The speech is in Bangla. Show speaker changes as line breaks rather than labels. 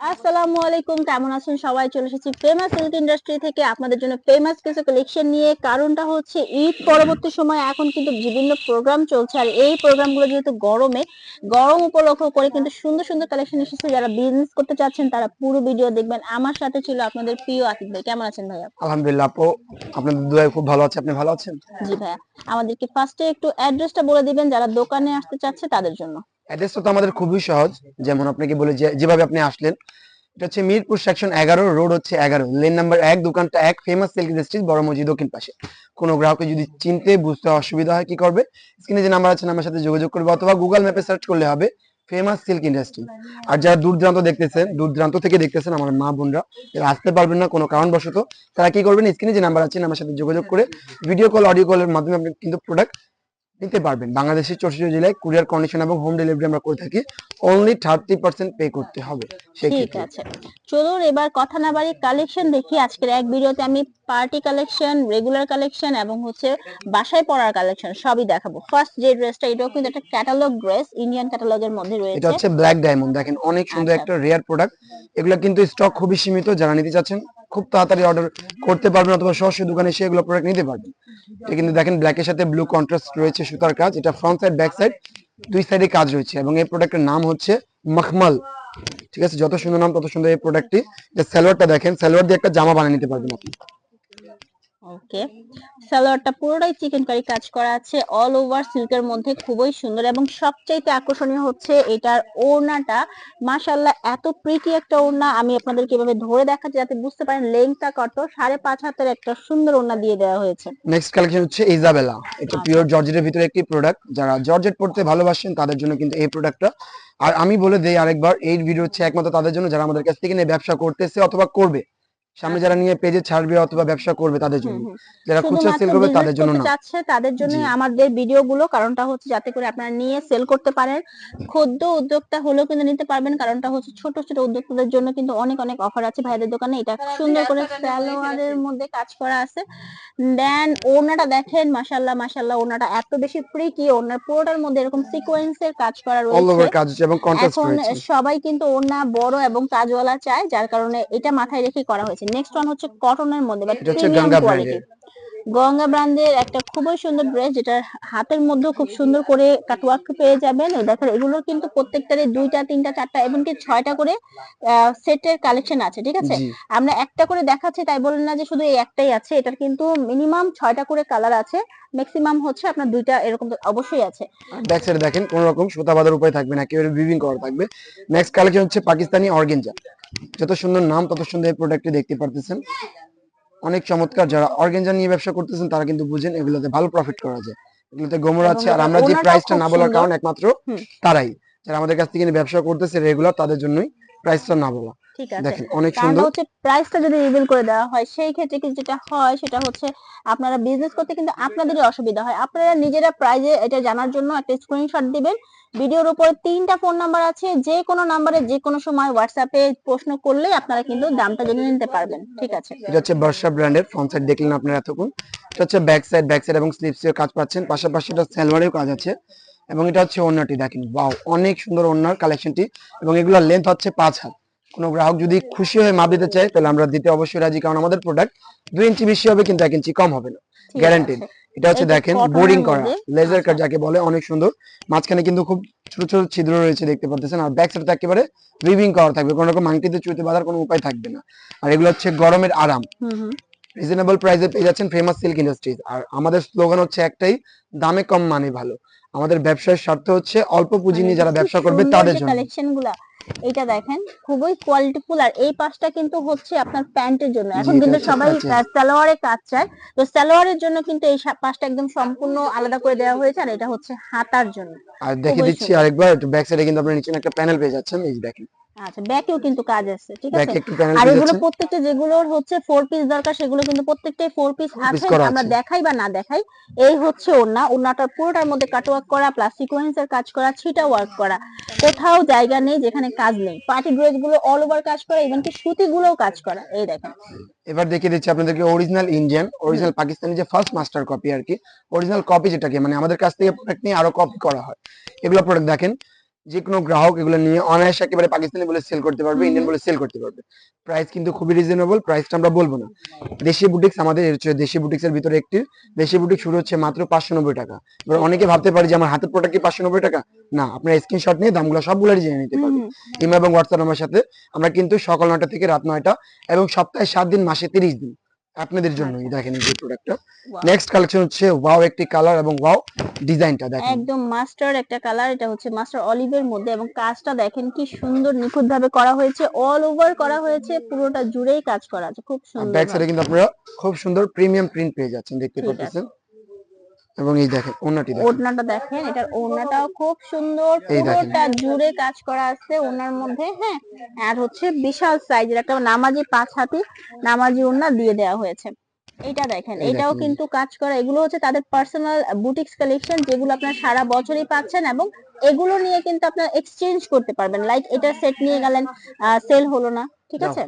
আসসালামু আলাইকুম কেমন আছেন সবাই? চলে এসেছি ফেমাস সিল্ক ইন্ডাস্ট্রি থেকে আপনাদের জন্য ফেমাস কিছু কালেকশন নিয়ে। কারণটা হচ্ছে ঈদ পরবর্তী সময় এখন কিন্তু বিভিন্ন প্রোগ্রাম চলছে। আর এই প্রোগ্রামগুলো যেহেতু গরমে গরম উপলক্ষ করে কিন্তু সুন্দর সুন্দর কালেকশন এসেছে। যারা বিজনেস করতে চাচ্ছেন তারা পুরো ভিডিও দেখবেন। আমার সাথে ছিল আপনাদের প্রিয় আতিক ভাই। কেমন আছেন ভাইয়া?
আলহামদুলিল্লাহ আপু আপনাদের দুয়ায় খুব ভালো আছে। আপনি ভালো আছেন?
জি ভাইয়া। আমাদেরকে ফার্স্টে একটু অ্যাড্রেসটা বলে দিবেন। যারা দোকানে আসতে চাচ্ছে তাদের জন্য।
অ্যাড্রেসটা তো আমাদের খুবই সহজ। যেমন আপনাকে বলে যেভাবে আপনি আসলেন। এটা হচ্ছে মিরপুর সেকশন এগারো রোড হচ্ছে এগারো। লেন নাম্বার এক, দোকানটা এক ফেমাস সিল্ক ইন্ডাস্ট্রি বড় মসজিদ দক্ষিণ পাশে। কোনো গ্রাহকের যদি চিনতে, বুঝতে অসুবিধা হয়, কি করবে? স্ক্রিনে যে নাম্বার আছে আমার সাথে যোগাযোগ করবে, অথবা গুগল ম্যাপে সার্চ করলে হবে ফেমাস সিল্ক ইন্ডাস্ট্রি আর যারা দূর দূরান্ত দেখতেছেন, দূর দূরান্ত থেকে দেখতেছেন, আমার মা বোনরা যারা আসতে পারবেন না, কোনো কারণবশত। তারা কি করবেন? স্ক্রিনে যে নাম্বার আছে আমার সাথে যোগাযোগ করে ভিডিও কল অডিও কলের মাধ্যমে আপনি কিন্তু প্রোডাক্ট নিতে পারবেন। বাংলাদেশের চৌষট্টি জেলায় কুরিয়ার কন্ডিশন এবং হোম ডেলিভারি আমরা করে থাকি। অনলি থার্টি পার্সেন্ট পে করতে হবে
ঠিক আছে। চলুন এবার কথা না বাড়ি কালেকশন দেখি। আজকের এক ভিডিওতে আমি পার্টি কালেকশন রেগুলার কালেকশন এবং হচ্ছে বাসায় পরার কালেকশন সবই দেখাবো। ফার্স্ট যে ড্রেসটা এটাও কিন্তু একটা ক্যাটালগ ড্রেস ইন্ডিয়ান ক্যাটালগের মধ্যে রয়েছে।
এটা হচ্ছে ব্ল্যাক ডায়মন্ড দেখেন অনেক সুন্দর
আচ্ছা।
একটা রেয়ার প্রোডাক্ট এগুলো কিন্তু স্টক খুবই সীমিত। যারা নিতে চাচ্ছেন খুব তাড়াতাড়ি অর্ডার করতে পারবেন অথবা সরাসরি দোকানে এসে এগুলো প্রোডাক্ট নিতে পারবেন। এটা কিন্তু দেখেন ব্ল্যাকের সাথে ব্লু কন্ট্রাস্ট রয়েছে সুতার কাজ, এটা ফ্রন্ট সাইড ব্যাক সাইড দুই সাইডে কাজ রয়েছে এবং এই প্রোডাক্টের নাম হচ্ছে মখমল। ঠিক আছে, যত সুন্দর নাম তত সুন্দর এই প্রোডাক্টটি যে সালোয়ারটা দেখেন, সালোয়ার দিয়ে একটা জামা বানিয়ে নিতে পারবেন আপনি।
ওকে। সালোয়ারটা পুরোটাই চিকেন কারি কাজ করা আছে অল ওভার সিল্কের মধ্যে খুবই সুন্দর এবং সবচাইতে আকর্ষণীয় হচ্ছে এটার ওড়নাটা। মাশাল্লাহ এত প্রিটি একটা ওড়না। আমি আপনাদেরকে এভাবে ধরে দেখাচ্ছি যাতে বুঝতে পারেন লেংথটা কত। সাড়ে পাঁচ হাতের একটা সুন্দর ওড়না দিয়ে দেওয়া হয়েছে।
নেক্সট কালেকশন হচ্ছে ইজাবেলা এটা পিওর জর্জেটের ভিতরে একটি প্রোডাক্ট যারা জর্জেট পড়তে ভালোবাসেন তাদের জন্য কিন্তু এই প্রোডাক্টটা আর আমি বলে দেই আরেকবার এই ভিডিও হচ্ছে একমাত্র তাদের জন্য যারা আমাদের কাছ থেকে নিয়ে ব্যবসা করতেছে অথবা করবে। সামনে যারা নিয়ে পেজে ছাড়বে অথবা ব্যবসা করবে তাদের জন্য। যারা খুচরা সেল করবে তাদের জন্য না।
চাচ্ছে তাদের জন্য। আমাদের ভিডিওগুলো কারণটা হচ্ছে যাতে করে আপনারা নিয়ে সেল করতে পারেন। ক্ষুদ্র উদ্যোক্তা হলেও কিন্তু নিতে পারবেন কারণটা হচ্ছে ছোট ছোট উদ্যোক্তাদের জন্য কিন্তু অনেক অনেক অফার আছে ভাইদের দোকানে। এটা সুন্দর করে সালোয়ারের মধ্যে কাজ করা আছে। দেন ওড়নাটা দেখেন মাশাল্লাহ মাশাল্লাহ ওড়নাটা এত বেশি প্রিটি ওনার পুরোটার মধ্যে এরকম সিকোয়েন্সের কাজ করা
অল
রয়েছে
ওভার কাজ হচ্ছে এবং কন্ট্রাস্ট
এখন
রয়েছে।
সবাই কিন্তু ওড়না বড় এবং কাজওয়ালা চায় যার কারণে এটা মাথায় রেখে করা হয়েছে। নেক্সট ওয়ান হচ্ছে কটনের মধ্যে বা প্রিমিয়াম
গঙ্গা
কোয়ালিটি গঙ্গা ব্র্যান্ডের একটা খুবই সুন্দর ড্রেস যেটা হাতের মধ্যে খুব সুন্দর করে কাটওয়ার্ক পেয়ে যাবেন। এই দেখেন এগুলো কিন্তু প্রত্যেকটারই দুইটা তিনটা চারটা এমনকি ছয়টা করে সেটের কালেকশন আছে ঠিক আছে? আমরা একটা করে দেখাচ্ছি তাই বলেন না যে শুধু এই একটাই আছে এটার কিন্তু মিনিমাম ছয়টা করে কালার আছে। ম্যাক্সিমাম হচ্ছে আপনার দুইটা এরকম তো অবশ্যই আছে।
ব্যাক সাইডে দেখেন কোন রকম সুতা বাঁধার উপায় থাকবে না একেবারে বিভিং করা থাকবে। নেক্সট কালেকশন হচ্ছে পাকিস্তানি অর্গেঞ্জা। যত সুন্দর নাম তত সুন্দর এই প্রোডাক্টটি দেখতে পারতেছেন। অনেক চমৎকার যারা অর্গেঞ্জা নিয়ে ব্যবসা করতেছেন তারা কিন্তু বুঝেন এগুলোতে ভালো প্রফিট করা যায়। এগুলোতে গোমর আছে আর আমরা যে প্রাইসটা না বলার কারণ একমাত্র তারাই। যারা আমাদের কাছ থেকে ব্যবসা করতেছে রেগুলার তাদের জন্যই প্রাইসটা না বলা।
ঠিক আছে।
দেখেন অনেক
কারণটা
সুন্দর।
হচ্ছে প্রাইসটা যদি রিভিল করে দেওয়া হয় সেই ক্ষেত্রে কিন্তু যেটা হয় সেটা হচ্ছে আপনারা বিজনেস করতে কিন্তু আপনাদেরই অসুবিধা হয়। আপনারা নিজেরা প্রাইজে এটা জানার জন্য একটা স্ক্রিনশট দিবেন। ভিডিওর উপরে তিনটা ফোন নাম্বার আছে যে কোনো নাম্বারে যে কোনো সময় হোয়াটসঅ্যাপে প্রশ্ন করলে আপনারা কিন্তু দামটা জেনে নিতে পারবেন। ঠিক আছে?
এটা হচ্ছে বর্ষা ব্র্যান্ডের ফ্রন্ট সাইড দেখলেন আপনারা এতক্ষণ। এটা হচ্ছে ব্যাক সাইড ব্যাক সাইড এবং স্লিপস এর কাজ পাচ্ছেন। পাশাপাশি এটা সালোয়ারেও কাজ আছে। এবং এটা হচ্ছে ওড়নাটি দেখেন ওয়াও অনেক সুন্দর ওড়নার কালেকশনটি এবং এগুলোর লেন্থ হচ্ছে পাঁচ হাত। কোনো গ্রাহক যদি খুশি হয়ে মাপ দিতে চায় তাহলে আমরা দিতে অবশ্যই রাজি। কারণ আমাদের প্রোডাক্ট দুই ইঞ্চি বেশি হবে কিন্তু এক ইঞ্চি কম হবে না। গ্যারান্টেড
আছে।
এটা হচ্ছে দেখেন বোরিং করা। লেজার কাট
আচ্ছা।
যাকে বলে অনেক সুন্দর। মাঝখানে কিন্তু খুব ছোট ছোট ছিদ্র রয়েছে দেখতে পাচ্ছেন। আর ব্যাক সাইডে একেবারে রিভিং করা থাকবে। কোনো রকম আংটিতে চুইতে বাঁধার কোনো উপায় থাকবে না। আর এগুলো হচ্ছে গরমের আরাম। রিজনেবল প্রাইসে পেয়ে যাচ্ছেন ফেমাস সিল্ক ইন্ডাস্ট্রিজ আর আমাদের স্লোগান হচ্ছে একটাই দামে কম মানে ভালো। আমাদের ব্যবসার স্বার্থ হচ্ছে অল্প পুঁজি নিয়ে যারা ব্যবসা করবে তাদের জন্য।
এটা দেখেন খুবই কোয়ালিটিফুল আর এই পাশটা কিন্তু হচ্ছে আপনার প্যান্টের জন্য। এখন কিন্তু সবাই
কাঁচের।
সালোয়ারে কাজ চায়। তো সালোয়ারের জন্য কিন্তু এই পাশটা একদম সম্পূর্ণ আলাদা করে দেওয়া হয়েছে আর এটা হচ্ছে হাতার জন্য।
আর দেখে দিচ্ছি আরেকবার একটু ব্যাক সাইডে কিন্তু আপনার নিচে একটা প্যানেল পেয়ে যাচ্ছেন। এই দেখেন।
আচ্ছা ব্যাকেও কিন্তু কাজ আছে ঠিক আছে? আর এগুলো প্রত্যেকটা যেগুলোর হচ্ছে ফোর পিস দরকার সেগুলো কিন্তু প্রত্যেকটাই ফোর পিস আছে আমরা দেখাই বা না দেখাই এই হচ্ছে ওড়না। ওড়নাটার পুরোটার মধ্যে কাটওয়ার্ক করা প্লাস সিকোয়েন্সের কাজ করা ছিটা ওয়ার্ক করা। কোথাও জায়গা নেই যেখানে কাজ নেই। পার্টি ড্রেসগুলো অল ওভার কাজ করা ইভেন কি সুতি গুলোও কাজ করা এই দেখেন।
এবার দেখিয়ে দিচ্ছি আপনাদেরকে অরিজিনাল ইন্ডিয়ান অরিজিনাল পাকিস্তানি যে ফার্স্ট মাস্টার কপি আর কি অরিজিনাল কপি যেটাকে মানে আমাদের কাছ থেকে প্রোডাক্ট নিয়ে আরও কপি করা হয়। এগুলো প্রোডাক্ট দেখেন যে কোনো গ্রাহক এগুলো নিয়ে অনায়াসে একেবারে পাকিস্তানি বলে সেল করতে পারবে ইন্ডিয়ান বলে সেল করতে পারবে। প্রাইস কিন্তু খুবই রিজনেবল প্রাইসটা আমরা বলব না। দেশি বুটিক্স আমাদের হচ্ছে দেশি বুটিক্স এর ভিতরে একটি। দেশি বুটিক শুরু হচ্ছে মাত্র পাঁচশো নব্বই টাকা। এবার অনেকে ভাবতে পারে যে আমার হাতের প্রোডাক্ট কি পাঁচশো নব্বই টাকা? না আপনার স্ক্রিনশট নিয়ে দামগুলো সবগুলোরই জেনে নিতে পারবেন
হুম।
এবং হোয়াটসঅ্যাপ আমার সাথে আমরা কিন্তু সকাল নয়টা থেকে রাত নয়টা এবং সপ্তাহে সাত দিন মাসে তিরিশ দিন। আপনাদের জন্য দেখেন এই প্রোডাক্টটা নেক্সট কালেকশন হচ্ছে ওয়াও একটি কালার এবং ওয়াও ডিজাইনটা দেখেন।
একদম মাস্টার একটা কালার এটা হচ্ছে মাস্টার অলিভের মধ্যে এবং কাজটা দেখেন কি সুন্দর নিখুঁত ভাবে করা হয়েছে অল ওভার করা হয়েছে পুরোটা জুড়েই কাজ করা আছে খুব সুন্দর
ব্যাক সাইডে কিন্তু আপনারা খুব সুন্দর প্রিমিয়াম প্রিন্ট পেয়ে যাচ্ছেন দেখতে পাচ্ছেন। এবং এই দেখেন ওন্নাটি দেখেন।
ওড়নাটা দেখেন এটার ওড়নাটাও খুব সুন্দর পুরোটা জুড়ে কাজ করা আছে ওনার মধ্যে হ্যাঁ। আর হচ্ছে বিশাল সাইজের একটা নামাজি পাঁচ হাতি নামাজি ওড়না দিয়ে দেওয়া হয়েছে। এটা দেখেন এটাও কিন্তু কাজ করা এগুলো হচ্ছে তাদের পার্সোনাল বুটিক্স কালেকশন যেগুলো আপনার সারা বছরই পাচ্ছেন এবং এগুলো নিয়ে কিন্তু আপনার এক্সচেঞ্জ করতে পারবেন। লাইক এটা সেট নিয়ে গেলেন সেল হলো না ঠিক আছে?